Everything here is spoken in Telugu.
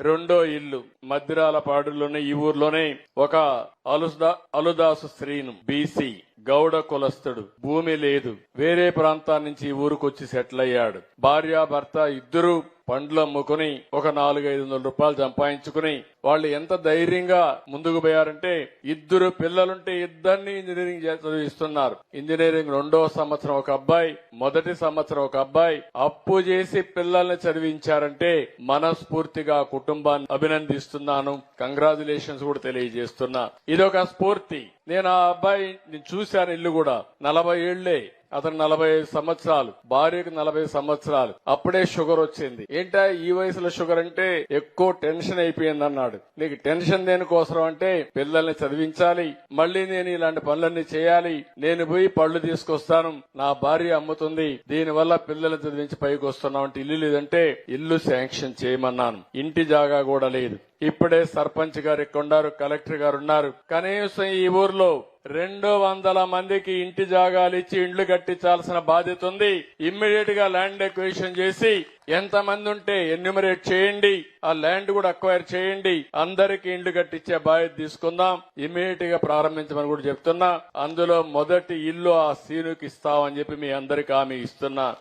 రెండో ఇల్లు మద్దిరాల పాడులోనే ఈ ఊర్లోనే ఒక అలుదా అలుదాసు స్త్రీను బీసీ గౌడ కులస్తుడు భూమి లేదు. వేరే ప్రాంతాల నుంచి ఈ వచ్చి సెటిల్ అయ్యాడు భార్య భర్త ఇద్దరు పండ్లు అమ్ముకుని ఒక నాలుగు ఐదు వందల రూపాయలు సంపాదించుకుని వాళ్ళు ఎంత ధైర్యంగా ముందుకు పోయారంటే ఇద్దరు పిల్లలుంటే ఇద్దరిని ఇంజనీరింగ్ చదివిస్తున్నారు. ఇంజనీరింగ్ రెండో సంవత్సరం ఒక అబ్బాయి మొదటి సంవత్సరం ఒక అబ్బాయి అప్పు చేసి పిల్లల్ని చదివించారంటే మనస్ఫూర్తిగా కుటుంబాన్ని అభినందిస్తున్నాను. కంగ్రాచులేషన్స్ కూడా తెలియజేస్తున్నా. ఇదొక స్ఫూర్తి. నేను ఆ అబ్బాయి నేను చూశాను ఇల్లు కూడా. నలభై ఏళ్ళే. అతను నలభై ఐదు సంవత్సరాలు. భార్యకు నలభై సంవత్సరాలు. అప్పుడే షుగర్ వచ్చింది. ఏంటా ఈ వయసులో షుగర్ అంటే ఎక్కువ టెన్షన్ అయిపోయింది అన్నాడు. నీకు టెన్షన్ దేనికోసం అంటే పిల్లల్ని చదివించాలి. మళ్ళీ నేను ఇలాంటి పనులన్నీ చేయాలి. నేను పోయి పళ్ళు తీసుకొస్తాను. నా భార్య అమ్ముతుంది. దీనివల్ల పిల్లల్ని చదివించి పైకి వస్తున్నాం అంటే ఇల్లు లేదంటే ఇల్లు శాంక్షన్ చేయమన్నాను. ఇంటి జాగా కూడా లేదు. ఇప్పుడే సర్పంచ్ గారు ఇక్కడ ఉన్నారు కలెక్టర్ గారు ఉన్నారు. కనీసం ఈ ఊర్లో రెండు వందల మందికి ఇంటి జాగాలు ఇచ్చి ఇండ్లు కట్టించాల్సిన బాధ్యత ఉంది. ఇమ్మీడియట్గా ల్యాండ్ ఎక్వేషన్ చేసి ఎంత మంది ఉంటే ఎన్యూమరేట్ చేయండి. ఆ ల్యాండ్ కూడా అక్వైర్ చేయండి. అందరికి ఇండ్లు కట్టించే బాధ్యత తీసుకుందాం. ఇమ్మీడియట్గా ప్రారంభించమని కూడా చెప్తున్నా. అందులో మొదటి ఇల్లు ఆ సీనుకి ఇస్తామని చెప్పి మీ అందరికి హామీ ఇస్తున్నా.